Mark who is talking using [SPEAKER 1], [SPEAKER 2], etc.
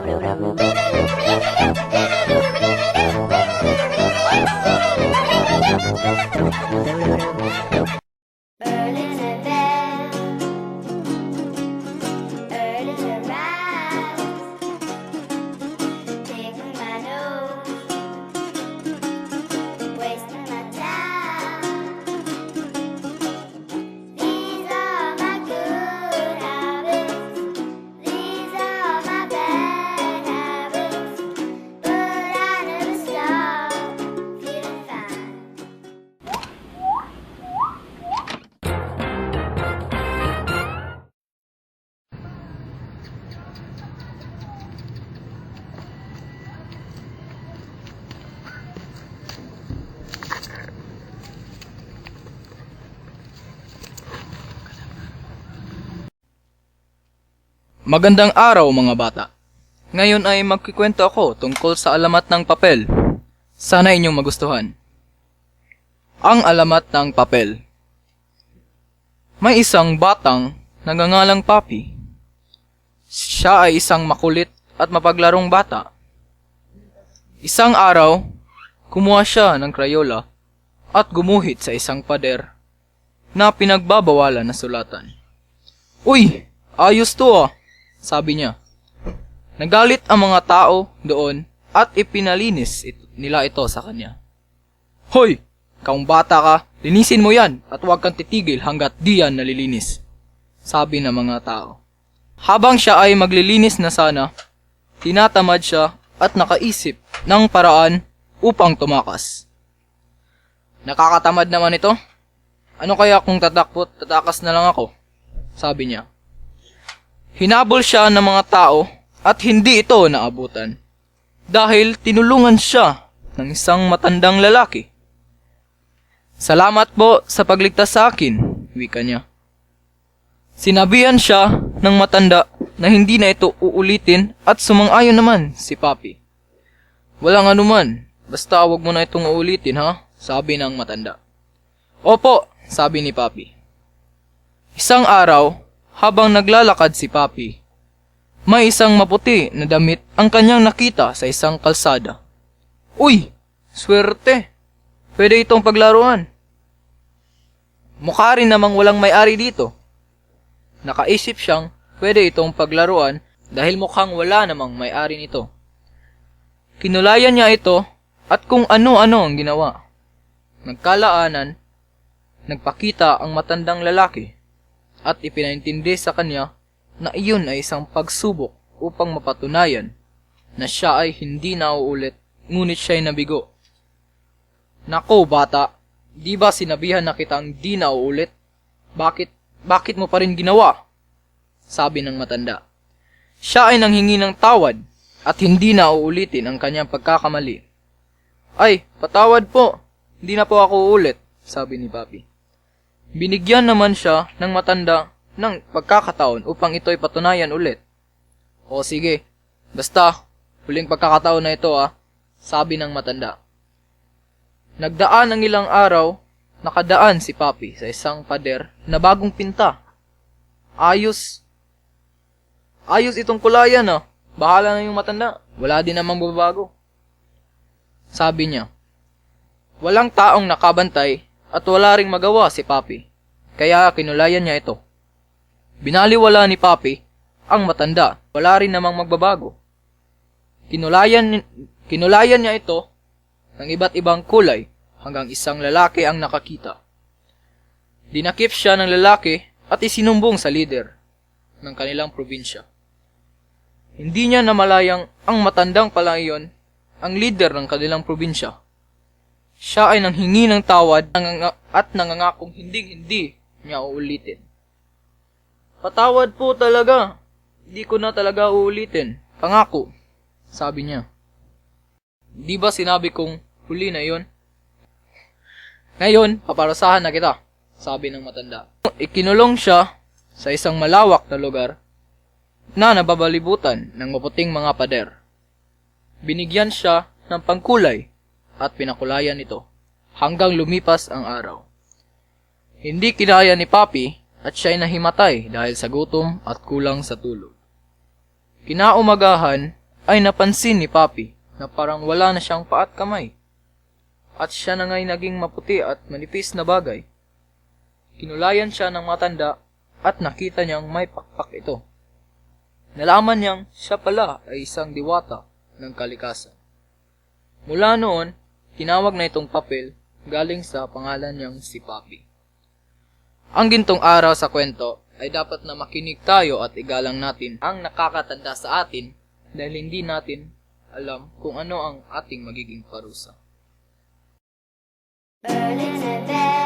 [SPEAKER 1] www.
[SPEAKER 2] Magandang araw mga bata. Ngayon ay magkikwento ako tungkol sa alamat ng papel. Sana inyong magustuhan. Ang alamat ng papel. May isang batang nagangalang Papi. Siya ay isang makulit at mapaglarong bata. Isang araw, kumuha siya ng krayola at gumuhit sa isang pader na pinagbabawalan na sulatan. Uy, ayos to ah, sabi niya. Nagalit ang mga tao doon at ipinalinis it- nila ito sa kanya. Hoy, kaung bata ka, linisin mo yan at huwag kang titigil hanggat di yan nalilinis. Sabi ng mga tao. Habang siya ay maglilinis na sana, tinatamad siya at nakaisip ng paraan upang tumakas. Nakakatamad naman ito. Ano kaya kung tatakbot, tatakas na lang ako? Sabi niya. Hinabol siya ng mga tao at hindi ito naabutan. Dahil tinulungan siya ng isang matandang lalaki. Salamat po sa pagligtas sa akin, wika niya. Sinabihan siya ng matanda na hindi na ito uulitin at sumang-ayon naman si Papi. Walang anuman, basta wag mo na itong uulitin ha, sabi ng matanda. Opo, sabi ni Papi. Isang araw, habang naglalakad si Papi, may isang maputi na damit ang kanyang nakita sa isang kalsada. Uy, swerte. Pwede itong paglaruan. Mukha rin namang walang may-ari dito. Nakaisip siyang pwede itong paglaruan dahil mukhang wala namang may-ari nito. Kinulayan niya ito at kung ano-ano ang ginawa. Nagkalaanan, nagpakita ang matandang lalaki at ipinaintindi sa kanya na iyon ay isang pagsubok upang mapatunayan na siya ay hindi na uulit ngunit siya ay nabigo. Nako bata, di ba sinabihan na kitang di na uulit? Bakit, bakit mo pa rin ginawa? Sabi ng matanda. Siya ay nanghingi ng tawad at hindi na uulitin ang kanyang pagkakamali. Ay, patawad po. Hindi na po ako uulit, sabi ni Papi. Binigyan naman siya ng matanda ng pagkakataon upang ito'y patunayan ulit. O sige, basta, huling pagkakataon na ito ah, sabi ng matanda. Nagdaan ang ilang araw, nakadaan si Papi sa isang pader na bagong pinta. Ayos. Ayos itong kulayan ah. Bahala na yung matanda. Wala din namang babago. Sabi niya. Walang taong nakabantay at wala ring magawa si Papi. Kaya kinulayan niya ito. Binaliwala ni Papi ang matanda. Wala rin namang magbabago. Kinulayan, kinulayan niya ito ng iba't ibang kulay hanggang isang lalaki ang nakakita. Dinakip siya ng lalaki at isinumbong sa leader ng kanilang probinsya. Hindi niya namalayang ang matandang pala iyon ang leader ng kanilang probinsya. Siya ay nanghingi ng tawad at nangangakong hinding-hindi niya uulitin. Patawad po talaga. Hindi ko na talaga uulitin. Pangako, sabi niya. Di ba sinabi kong huli na yon? Ngayon, paparasahan na kita, sabi ng matanda. Ikinulong siya sa isang malawak na lugar na nababalibutan ng maputing mga pader. Binigyan siya ng pangkulay at pinakulayan ito hanggang lumipas ang araw. Hindi kinaya ni Papi at siya ay nahimatay dahil sa gutom at kulang sa tulog. Kinaumagahan ay napansin ni Papi na parang wala na siyang paat kamay. At siya na nga'y naging maputi at manipis na bagay. Kinulayan siya ng matanda at nakita niyang may pakpak ito. Nalaman niyang siya pala ay isang diwata ng kalikasan. Mula noon, tinawag na itong papel galing sa pangalan niyang si Papi. Ang gintong araw sa kwento ay dapat na makinig tayo at igalang natin ang nakakatanda sa atin dahil hindi natin alam kung ano ang ating magiging parusa.
[SPEAKER 1] Berlin's a bed.